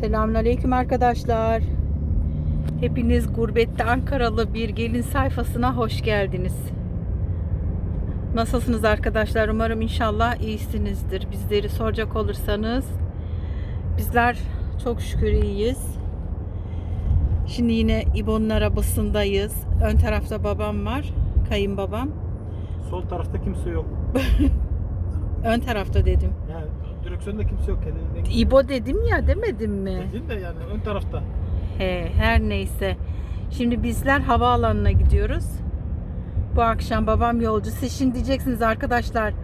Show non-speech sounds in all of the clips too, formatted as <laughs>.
Selamünaleyküm arkadaşlar. Hepiniz gurbette Ankaralı bir gelin sayfasına hoş geldiniz. Nasılsınız arkadaşlar? Umarım inşallah iyisinizdir. Bizleri soracak olursanız bizler çok şükür iyiyiz. Şimdi yine İbo'nun arabasındayız. Ön tarafta babam var. Kayınbabam. Sol tarafta kimse yok. <laughs> Ön tarafta dedim. Direksiyonda kimse yok. Kendine İbo dedim ya demedim mi? Dedin de yani ön tarafta. He, her neyse. Şimdi bizler havaalanına gidiyoruz. Bu akşam babam yolcu. Siz şimdi diyeceksiniz arkadaşlar.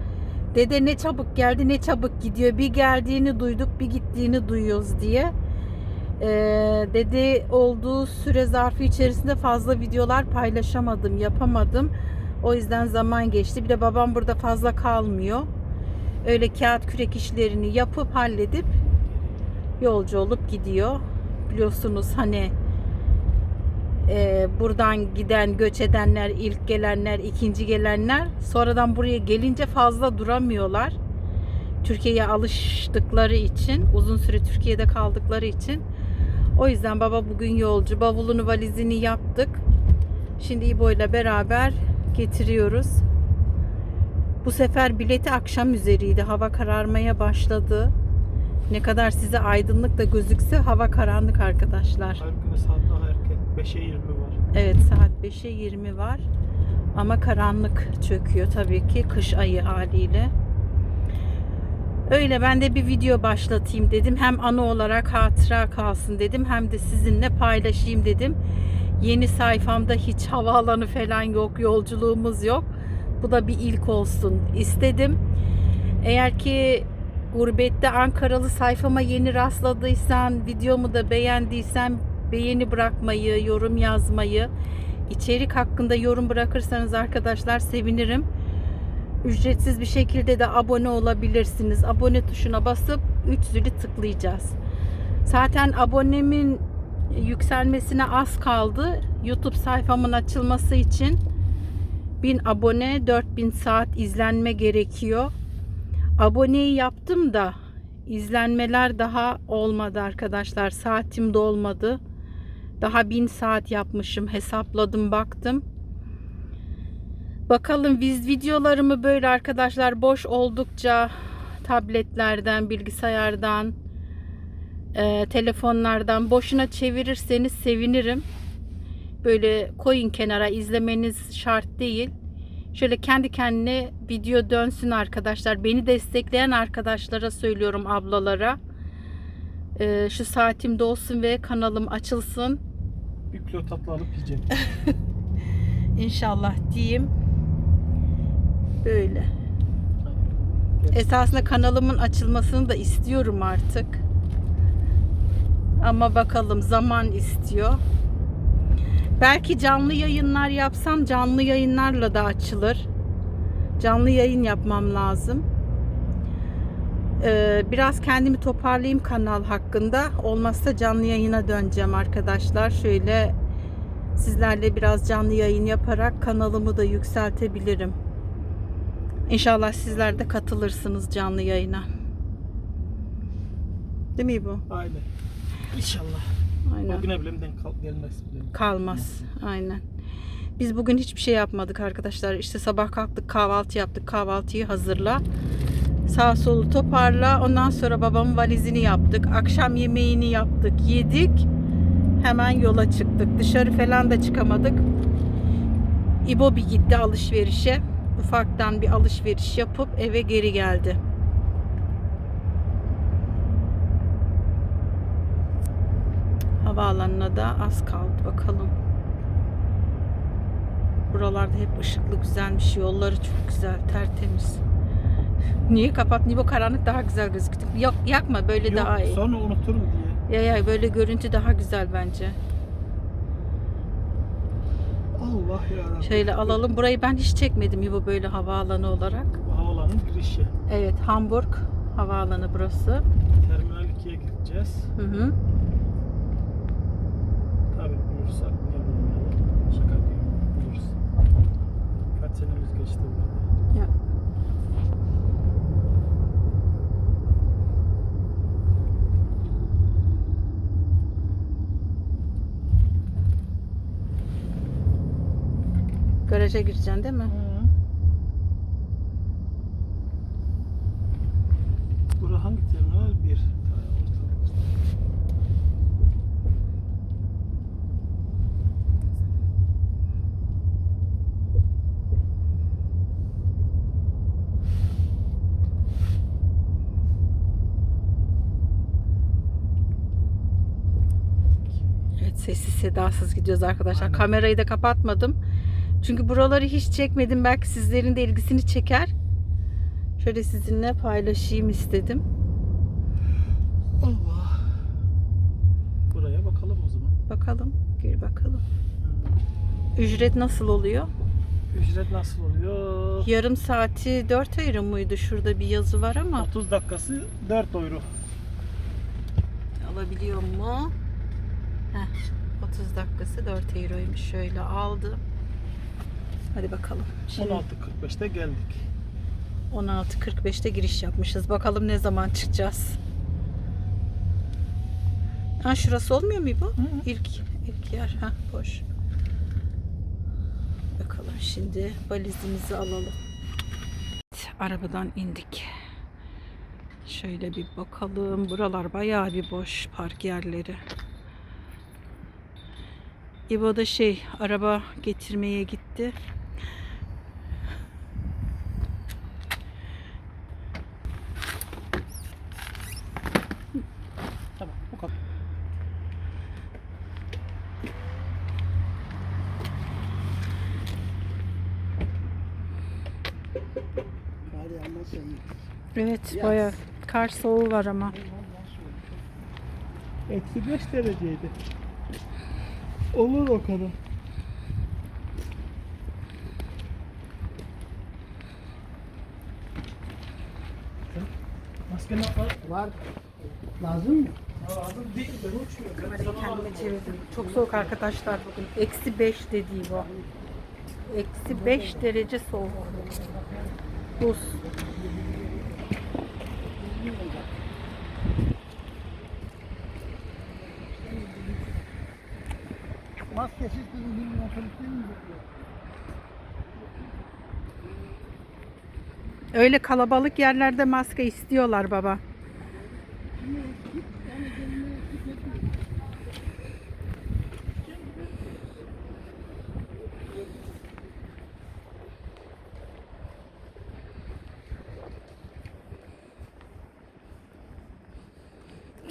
Dede ne çabuk geldi ne çabuk gidiyor. Bir geldiğini duyduk bir gittiğini duyuyoruz diye. Ee, dede olduğu süre zarfı içerisinde fazla videolar paylaşamadım, yapamadım. O yüzden zaman geçti. Bir de babam burada fazla kalmıyor. Öyle kağıt kürek işlerini yapıp halledip yolcu olup gidiyor. Biliyorsunuz hani e, buradan giden göç edenler, ilk gelenler, ikinci gelenler sonradan buraya gelince fazla duramıyorlar. Türkiye'ye alıştıkları için, uzun süre Türkiye'de kaldıkları için. O yüzden baba bugün yolcu. Bavulunu, valizini yaptık. Şimdi İbo ile beraber getiriyoruz. Bu sefer bileti akşam üzeriydi. Hava kararmaya başladı. Ne kadar size aydınlık da gözükse hava karanlık arkadaşlar. Halbuki saat daha erken. 5'e 20 var. Evet saat 5'e 20 var. Ama karanlık çöküyor tabii ki kış ayı haliyle. Öyle ben de bir video başlatayım dedim. Hem anı olarak hatıra kalsın dedim. Hem de sizinle paylaşayım dedim. Yeni sayfamda hiç havaalanı falan yok. Yolculuğumuz yok. Bu da bir ilk olsun istedim. Eğer ki gurbette Ankaralı sayfama yeni rastladıysan, videomu da beğendiysen beğeni bırakmayı, yorum yazmayı, içerik hakkında yorum bırakırsanız arkadaşlar sevinirim. Ücretsiz bir şekilde de abone olabilirsiniz. Abone tuşuna basıp 3 zili tıklayacağız. Zaten abonemin yükselmesine az kaldı. YouTube sayfamın açılması için 1000 abone 4000 saat izlenme gerekiyor. Aboneyi yaptım da izlenmeler daha olmadı arkadaşlar. Saatim de olmadı. Daha 1000 saat yapmışım. Hesapladım baktım. Bakalım biz videolarımı böyle arkadaşlar boş oldukça tabletlerden, bilgisayardan, e, telefonlardan boşuna çevirirseniz sevinirim. Böyle koyun kenara izlemeniz şart değil. Şöyle kendi kendine video dönsün arkadaşlar. Beni destekleyen arkadaşlara söylüyorum ablalara. E, şu saatimde olsun ve kanalım açılsın. Bir kilo tatlı alıp yiyeceğim. İnşallah diyeyim. Böyle. Esasında kanalımın açılmasını da istiyorum artık. Ama bakalım zaman istiyor. Belki canlı yayınlar yapsam canlı yayınlarla da açılır. Canlı yayın yapmam lazım. Ee, biraz kendimi toparlayayım kanal hakkında. Olmazsa canlı yayına döneceğim arkadaşlar. Şöyle sizlerle biraz canlı yayın yaparak kanalımı da yükseltebilirim. İnşallah sizler de katılırsınız canlı yayına. Değil mi bu? Aynen. İnşallah. Aynen. Bugüne bilemden kal gelmez. bilemden. Kalmaz. Aynen. Biz bugün hiçbir şey yapmadık arkadaşlar. İşte sabah kalktık kahvaltı yaptık. Kahvaltıyı hazırla. Sağ solu toparla. Ondan sonra babamın valizini yaptık. Akşam yemeğini yaptık. Yedik. Hemen yola çıktık. Dışarı falan da çıkamadık. İbo bir gitti alışverişe. Ufaktan bir alışveriş yapıp eve geri geldi. Havaalanına da az kaldı bakalım. Buralarda hep ışıklı güzelmiş. Yolları çok güzel, tertemiz. Niye kapat? Niye bu karanlık daha güzel gözüktü? Yok yakma böyle Yok, daha iyi. sonra unuturum diye. Ya ya böyle görüntü daha güzel bence. Allah yarabbim. Şöyle alalım. Burayı ben hiç çekmedim bu böyle havaalanı olarak. Bu havalanın girişi. Evet Hamburg havaalanı burası. Terminal 2'ye gideceğiz. Hı hı. Tabii bulursak niye bulmayalım. Şaka diyorum. Buluruz. Kaç senemiz geçti burada. Ya. Garaja gireceksin değil mi? Hı. Bura hangi terminal? Bir. Evet sessiz sedasız gidiyoruz arkadaşlar. Aynen. Kamerayı da kapatmadım. Çünkü buraları hiç çekmedim. Belki sizlerin de ilgisini çeker. Şöyle sizinle paylaşayım istedim. Allah. Buraya bakalım o zaman. Bakalım. Gir bakalım. Ücret nasıl oluyor? Ücret nasıl oluyor? Yarım saati 4 euro muydu? Şurada bir yazı var ama 30 dakikası 4 euro. alabiliyor mu? Heh, 30 dakikası 4 euroymuş. Şöyle aldım. Hadi bakalım. Şimdi 16.45'te geldik. 16.45'te giriş yapmışız. Bakalım ne zaman çıkacağız. Ha şurası olmuyor mu bu? Hı hı. İlk ilk yer. Ha boş. Bakalım şimdi valizimizi alalım. Evet, arabadan indik. Şöyle bir bakalım. Buralar bayağı bir boş park yerleri. İbo da şey araba getirmeye gitti. Tamam bu kadar. Evet bayağı kar soğuğu var ama. Eksi 5 dereceydi. Olur o kadar. Maske ne var? Var. Lazım mı? Lazım değil ben uçmuyorum. Kamerayı kendime çevirdim. Çok soğuk arkadaşlar bugün. Eksi 5 dediği bu. Eksi 5 derece soğuk. Buz. Maskesiz bir otobüs değil mi? Öyle kalabalık yerlerde maske istiyorlar baba.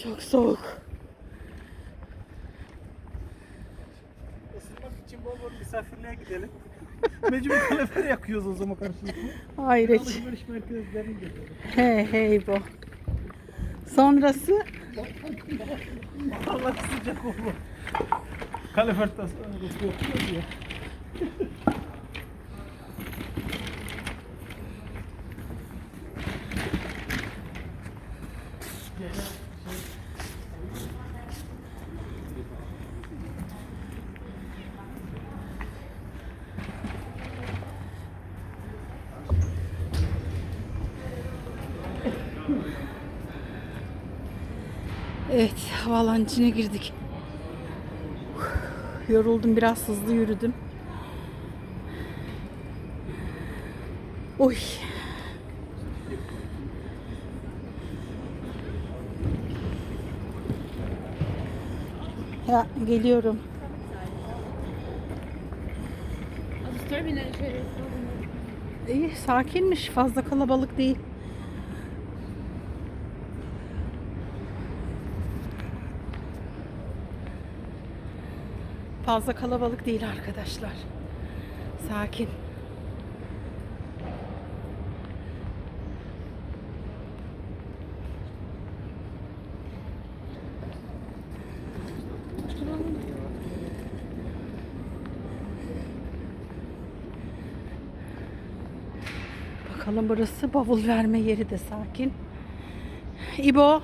Çok soğuk. Isınmak için bol bol misafirliğe gidelim. Mecbur yakıyoruz o zaman karşılıklı. Hayret. Alışveriş merkezlerine gidelim. Hey hey bu. Sonrası Allah sıcak olur. Kalorifer tasarrufu yapıyoruz ya. Havaalanı içine girdik. Yoruldum, biraz hızlı yürüdüm. Oy. Ya geliyorum. İyi, sakinmiş. Fazla kalabalık değil. Fazla kalabalık değil arkadaşlar. Sakin. Bakalım burası bavul verme yeri de sakin. İbo.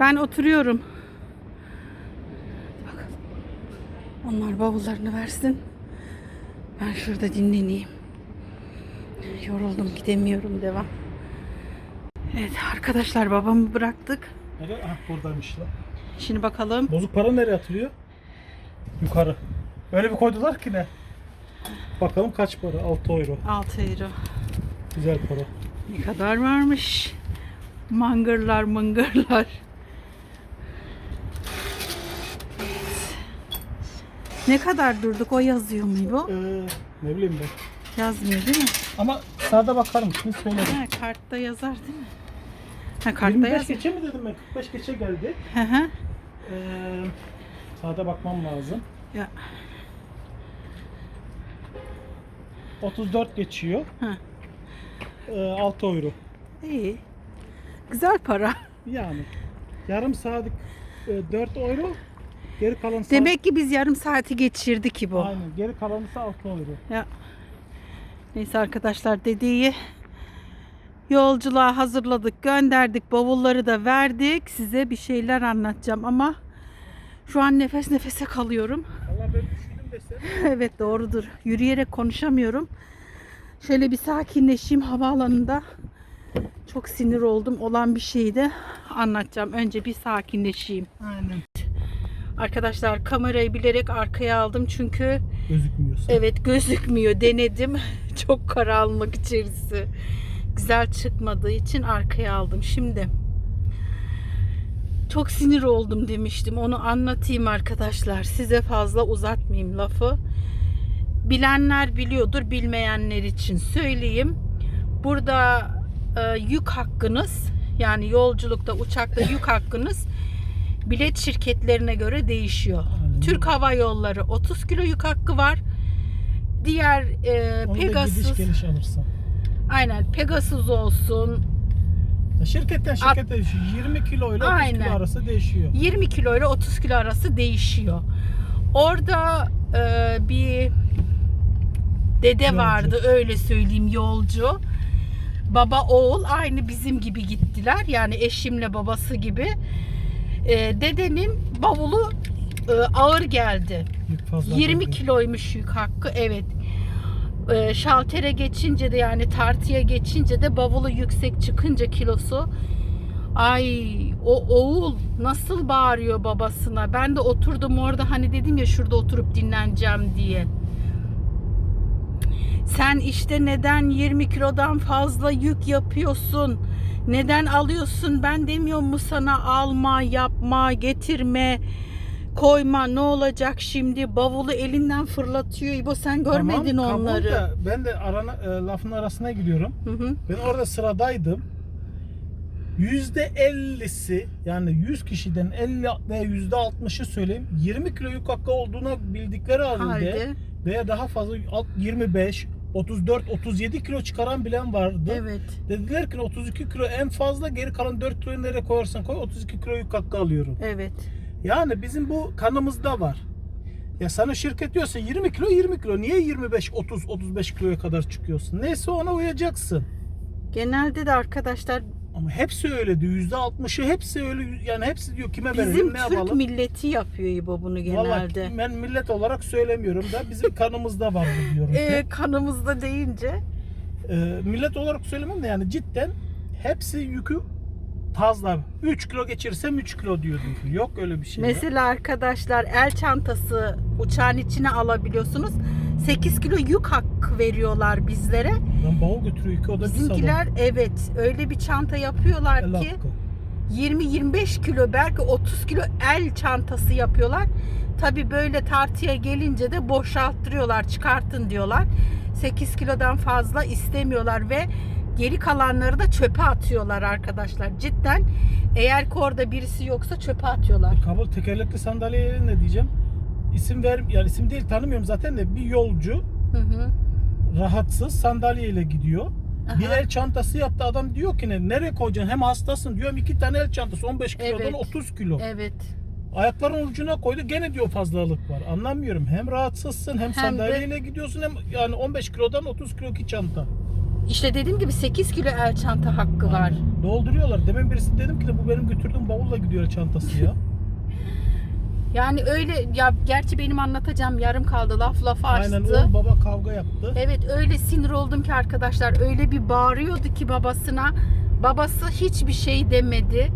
Ben oturuyorum. Bakalım. Onlar bavullarını versin. Ben şurada dinleneyim. Yoruldum gidemiyorum devam. Evet arkadaşlar babamı bıraktık. Nerede? Ah buradaymış lan. Şimdi bakalım. Bozuk para nereye atılıyor? Yukarı. Öyle bir koydular ki ne? Bakalım kaç para? 6 euro. 6 euro. Güzel para. Ne kadar varmış? Mangırlar mıngırlar. Ne kadar durduk o yazıyor mu bu? Ee, ne bileyim ben. Yazmıyor değil mi? Ama sağda bakarım. Şimdi söylerim. Ha, kartta yazar değil mi? Ha kartta 25 yazar. geçe mi dedim ben? 45 geçe geldi. Hı hı. Ee, sağda bakmam lazım. Ya. 34 geçiyor. Hı. Ee, 6 euro. İyi. Güzel para. Yani yarım saatlik e, 4 euro. Geri kalan. Demek ki biz yarım saati geçirdi ki bu. Aynen. Geri kalanı ise 6 euro. Ya. Neyse arkadaşlar dediği yolculuğa hazırladık, gönderdik, bavulları da verdik. Size bir şeyler anlatacağım ama şu an nefes nefese kalıyorum. Valla ben düşündüm desem. <laughs> evet doğrudur. Yürüyerek konuşamıyorum. Şöyle bir sakinleşeyim havaalanında. Çok sinir oldum. Olan bir şeyi de anlatacağım. Önce bir sakinleşeyim. Aynen. Arkadaşlar kamerayı bilerek arkaya aldım çünkü Gözükmüyorsa. Evet gözükmüyor. Denedim. <laughs> Çok karanlık içerisi. Güzel çıkmadığı için arkaya aldım. Şimdi çok sinir oldum demiştim. Onu anlatayım arkadaşlar. Size fazla uzatmayayım lafı. Bilenler biliyordur, bilmeyenler için söyleyeyim. Burada e, yük hakkınız yani yolculukta uçakta yük hakkınız bilet şirketlerine göre değişiyor. Aynen. Türk Hava Yolları 30 kilo yük hakkı var. Diğer e, Onu gidiş Pegasus geliş alırsan. aynen Pegasus olsun Şirketten şirkete değişiyor. 20 kilo ile 30 Aynen. kilo arası değişiyor. 20 kilo ile 30 kilo arası değişiyor. Orada e, bir dede Yolcu. vardı öyle söyleyeyim yolcu. Baba oğul aynı bizim gibi gittiler. Yani eşimle babası gibi. E, dedenin bavulu e, ağır geldi. Yük fazla 20 geldi. kiloymuş yük hakkı evet. Ee, şaltere geçince de yani tartıya geçince de bavulu yüksek çıkınca kilosu ay o oğul nasıl bağırıyor babasına. Ben de oturdum orada hani dedim ya şurada oturup dinleneceğim diye. Sen işte neden 20 kilodan fazla yük yapıyorsun? Neden alıyorsun? Ben demiyor mu sana alma, yapma, getirme, koyma ne olacak şimdi? Bavulu elinden fırlatıyor. İbo sen görmedin Tamam, kabul onları. da ben de arana, e, lafın arasına gidiyorum. Hı hı. Ben orada sıradaydım. %50'si yani 100 kişiden 50 veya %60'ı söyleyeyim 20 kilo yük hakkı olduğunu bildikleri halde Halde. veya daha fazla alt- 25 34 37 kilo çıkaran bilen vardı. Evet. Dediler ki 32 kilo en fazla geri kalan 4 kiloyu nereye koyarsan koy 32 kilo yük hakkı alıyorum. Evet. Yani bizim bu kanımızda var. Ya sana şirket diyorsa 20 kilo 20 kilo. Niye 25 30 35 kiloya kadar çıkıyorsun? Neyse ona uyacaksın. Genelde de arkadaşlar Ama hepsi öyle diyor. %60'ı hepsi öyle. Yani hepsi diyor kime verelim bizim ne Türk yapalım. milleti yapıyor İbo bunu Vallahi genelde. ben millet olarak söylemiyorum da bizim <laughs> kanımızda var diyorum. Ee, kanımızda deyince Ee, millet olarak söylemem de yani cidden hepsi yükü fazla. 3 kilo geçirsem 3 kilo diyordum. Yok öyle bir şey. Mesela arkadaşlar el çantası uçağın içine alabiliyorsunuz. 8 kilo yük hakkı veriyorlar bizlere. Lan bavul götürüyor yükü o da bir. Bizimkiler evet öyle bir çanta yapıyorlar El ki hakkı. 20-25 kilo belki 30 kilo el çantası yapıyorlar. Tabi böyle tartıya gelince de boşalttırıyorlar çıkartın diyorlar. 8 kilodan fazla istemiyorlar ve geri kalanları da çöpe atıyorlar arkadaşlar. Cidden eğer ki orada birisi yoksa çöpe atıyorlar. Kabul tekerlekli sandalyeye ne diyeceğim? İsim ver yani isim değil tanımıyorum zaten de bir yolcu Hı hı. rahatsız sandalyeyle gidiyor. Bir Aha. el çantası yaptı adam diyor ki ne nereye koyacaksın hem hastasın diyorum iki tane el çantası 15 kilodan Evet. 30 kilo. Evet. Ayakların ucuna koydu gene diyor fazlalık var. Anlamıyorum. Hem rahatsızsın hem, Hem de- sandalyeyle gidiyorsun hem yani 15 kilodan 30 kilo ki çanta. İşte dediğim gibi 8 kilo el çanta hakkı var. Dolduruyorlar. Demin birisi dedim ki de bu benim götürdüğüm bavulla gidiyor el çantası ya. <laughs> Yani öyle ya gerçi benim anlatacağım yarım kaldı laf lafa açtı. Aynen oğul baba kavga yaptı. Evet öyle sinir oldum ki arkadaşlar öyle bir bağırıyordu ki babasına. Babası hiçbir şey demedi.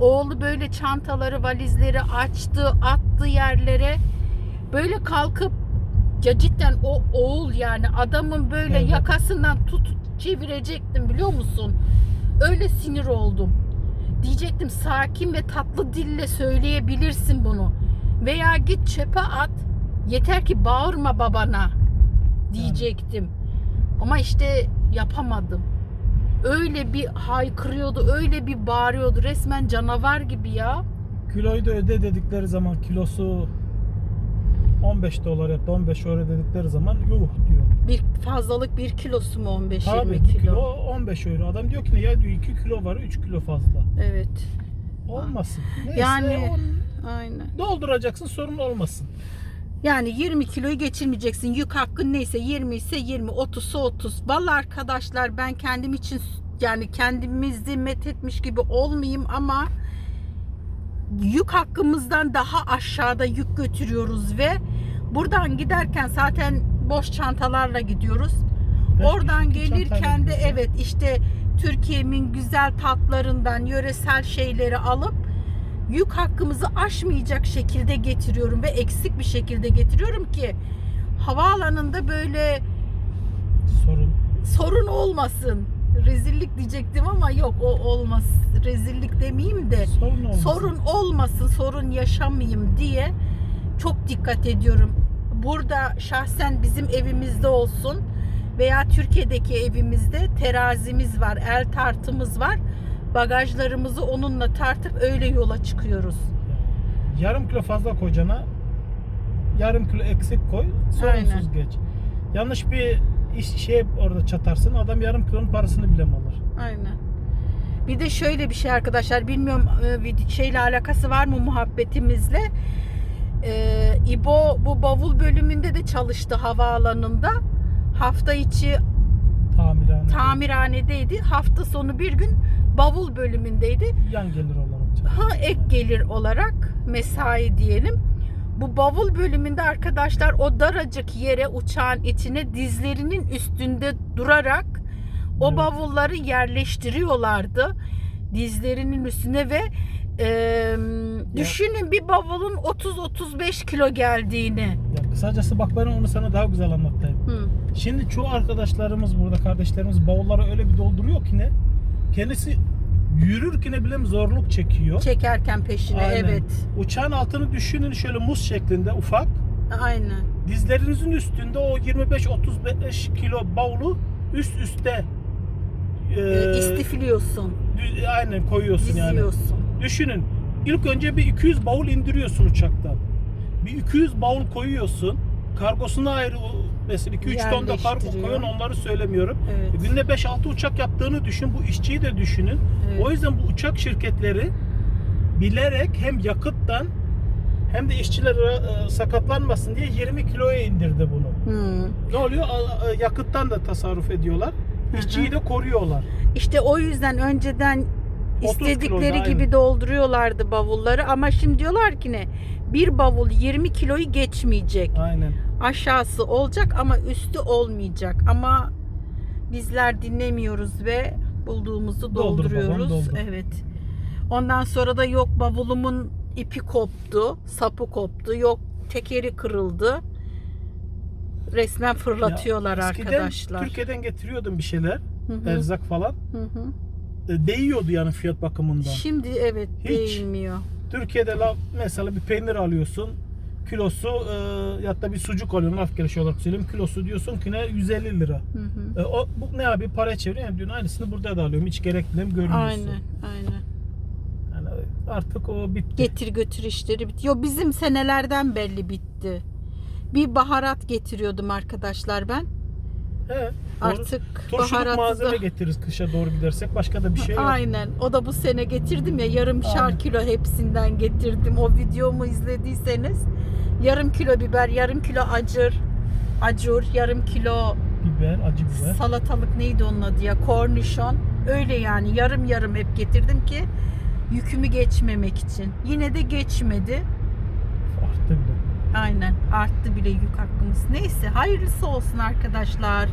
Oğlu böyle çantaları valizleri açtı attı yerlere. Böyle kalkıp Ya cidden o oğul yani adamın böyle Evet. yakasından tut çevirecektim biliyor musun? Öyle sinir oldum. Diyecektim sakin ve tatlı dille söyleyebilirsin bunu. Veya git çöpe at. Yeter ki bağırma babana diyecektim. Ama işte yapamadım. Öyle bir haykırıyordu, öyle bir bağırıyordu. Resmen canavar gibi ya. Kiloyu da öde dedikleri zaman kilosu 15 dolar yaptı 15 euro dedikleri zaman yuh diyor. Bir fazlalık bir kilosu mu 15-20 Tabii kilo? kilo 15 euro. Adam diyor ki ne ya diyor 2 kilo var 3 kilo fazla. Evet. Olmasın. Neyse Yani- on- Aynen. dolduracaksın sorun olmasın. Yani 20 kiloyu geçirmeyeceksin. Yük hakkın neyse 20 ise 20, 30 ise 30. Vallahi arkadaşlar ben kendim için yani kendimizi methetmiş gibi olmayayım ama yük hakkımızdan daha aşağıda yük götürüyoruz ve buradan giderken zaten boş çantalarla gidiyoruz. Beş Oradan gelirken de evet işte Türkiye'min güzel tatlarından yöresel şeyleri alıp yük hakkımızı aşmayacak şekilde getiriyorum ve eksik bir şekilde getiriyorum ki havaalanında böyle Sorun. sorun olmasın. Rezillik diyecektim ama yok o olmaz. Rezillik demeyeyim de Sorun olmasın. sorun olmasın, sorun yaşamayayım diye çok dikkat ediyorum. Burada şahsen bizim evimizde olsun veya Türkiye'deki evimizde terazimiz var, el tartımız var. Bagajlarımızı onunla tartıp öyle yola çıkıyoruz. Yarım kilo fazla koyacağına yarım kilo eksik koy. Sorunsuz Aynen. geç. Yanlış bir iş şey orada çatarsın. Adam yarım kilonun parasını bile mi alır? Aynen. Bir de şöyle bir şey arkadaşlar bilmiyorum e, şeyle alakası var mı muhabbetimizle. Ee, İbo bu bavul bölümünde de çalıştı havaalanında. Hafta içi Tamirhane. tamirhanedeydi. Hafta sonu bir gün bavul bölümündeydi. Yan gelir olarak. Ha ek gelir olarak mesai diyelim. Bu bavul bölümünde arkadaşlar o daracık yere uçağın içine dizlerinin üstünde durarak o Evet. bavulları yerleştiriyorlardı. Dizlerinin üstüne ve e, düşünün bir bavulun 30-35 kilo geldiğini. Ya kısacası bak ben onu sana daha güzel anlatayım. Hı. Şimdi çoğu arkadaşlarımız burada kardeşlerimiz bavulları öyle bir dolduruyor ki ne? Kendisi yürürken bile zorluk çekiyor. Çekerken peşine Aynen. evet. Uçağın altını düşünün şöyle muz şeklinde ufak. Aynen. Dizlerinizin üstünde o 25-35 kilo bavulu üst üste e, E, istifliyorsun, düz- aynen koyuyorsun yani. diziyorsun. Düşünün. İlk önce bir 200 bavul indiriyorsun uçaktan. Bir 200 bavul koyuyorsun. Kargosuna ayrı mesela 2-3 ton da Yerleştiriyor. koyuyorsun onları söylemiyorum. Evet. Günde 5-6 uçak yaptığını düşün. Bu işçiyi de düşünün. Evet. O yüzden bu uçak şirketleri bilerek hem yakıttan hem de işçiler e, sakatlanmasın diye 20 kiloya indirdi bunu. Hı. Ne oluyor? A- Yakıttan da tasarruf ediyorlar. Hı İşçiyi hı. de koruyorlar. İşte o yüzden önceden 30 istedikleri gibi aynı. dolduruyorlardı bavulları ama şimdi diyorlar ki ne? Bir bavul 20 kiloyu geçmeyecek. Aynen. Aşağısı olacak ama üstü olmayacak. Ama bizler dinlemiyoruz ve bulduğumuzu Doldur dolduruyoruz. babam, doldur. Evet. Ondan sonra da yok bavulumun ipi koptu, sapı koptu, yok tekeri kırıldı. Resmen fırlatıyorlar Ya, arkadaşlar. Türkiye'den getiriyordum bir şeyler, Hı hı, erzak falan. hı hı. E, Değiyordu yani fiyat bakımından. Şimdi evet Hiç. değmiyor. Türkiye'de la, mesela bir peynir alıyorsun. Kilosu e, ya da bir sucuk alıyorsun laf gelişi olarak söyleyeyim. Kilosu diyorsun ki ne 150 lira. Hı hı. E, o, bu ne abi para çeviriyor. Yani diyorsun aynısını burada da alıyorum. Hiç gerekli görmüyorsun. Aynen, aynen. Yani artık o bitti. Getir götür işleri bitiyor. Bizim senelerden belli bitti. Bir baharat getiriyordum arkadaşlar ben. He. Artık Turşuluk baharatı malzeme da... getiririz kışa doğru gidersek. Başka da bir şey yok. Aynen. O da bu sene getirdim ya yarım şar kilo hepsinden getirdim. O videomu izlediyseniz yarım kilo biber, yarım kilo acır, acur, yarım kilo Biber, acı biber. salatalık neydi onun adı ya? Kornişon. Öyle yani yarım yarım hep getirdim ki yükümü geçmemek için. Yine de geçmedi. Bile. Aynen arttı bile yük hakkımız. Neyse hayırlısı olsun arkadaşlar.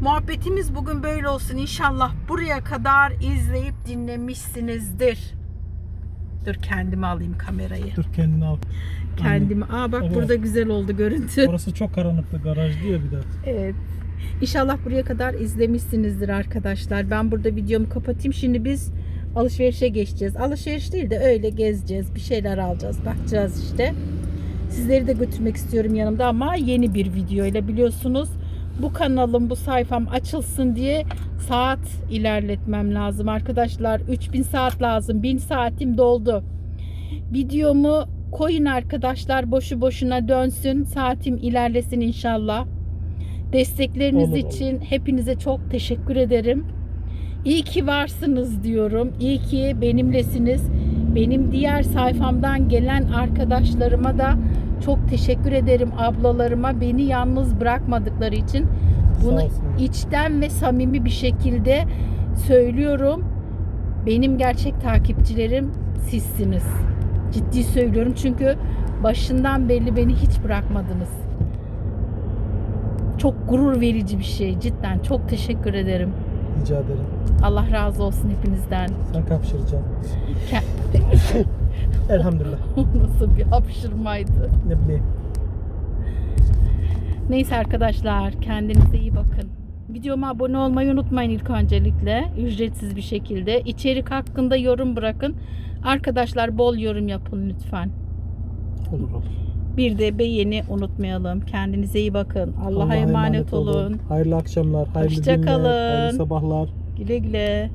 Muhabbetimiz bugün böyle olsun. İnşallah buraya kadar izleyip dinlemişsinizdir. Dur kendime alayım kamerayı. Dur kendini al. Kendimi. Aa bak Evet. burada güzel oldu görüntü. Orası çok karanlıktı garaj diye bir de. Evet. İnşallah buraya kadar izlemişsinizdir arkadaşlar. Ben burada videomu kapatayım. Şimdi biz alışverişe geçeceğiz. Alışveriş değil de öyle gezeceğiz. Bir şeyler alacağız. Bakacağız işte. Sizleri de götürmek istiyorum yanımda ama yeni bir video ile biliyorsunuz. Bu kanalım, bu sayfam açılsın diye saat ilerletmem lazım arkadaşlar. 3000 saat lazım. 1000 saatim doldu. Videomu koyun arkadaşlar. Boşu boşuna dönsün. Saatim ilerlesin inşallah. Destekleriniz Olur, olur. için hepinize çok teşekkür ederim. İyi ki varsınız diyorum. İyi ki benimlesiniz. Benim diğer sayfamdan gelen arkadaşlarıma da çok teşekkür ederim ablalarıma beni yalnız bırakmadıkları için. Bunu içten ve samimi bir şekilde söylüyorum. Benim gerçek takipçilerim sizsiniz. Ciddi söylüyorum çünkü başından belli beni hiç bırakmadınız. Çok gurur verici bir şey cidden. Çok teşekkür ederim. Rica ederim. Allah razı olsun hepinizden. Sen kapşıracaksın. <laughs> Elhamdülillah. <laughs> Nasıl bir hapşırmaydı. Ne bileyim. Neyse arkadaşlar kendinize iyi bakın. Videoma abone olmayı unutmayın ilk öncelikle. Ücretsiz bir şekilde. İçerik hakkında yorum bırakın. Arkadaşlar bol yorum yapın lütfen. Olur olur. Bir de beğeni unutmayalım. Kendinize iyi bakın. Allah'a emanet olun. Hayırlı akşamlar, hayırlı Hoşça günler, kalın. hayırlı sabahlar. Güle güle.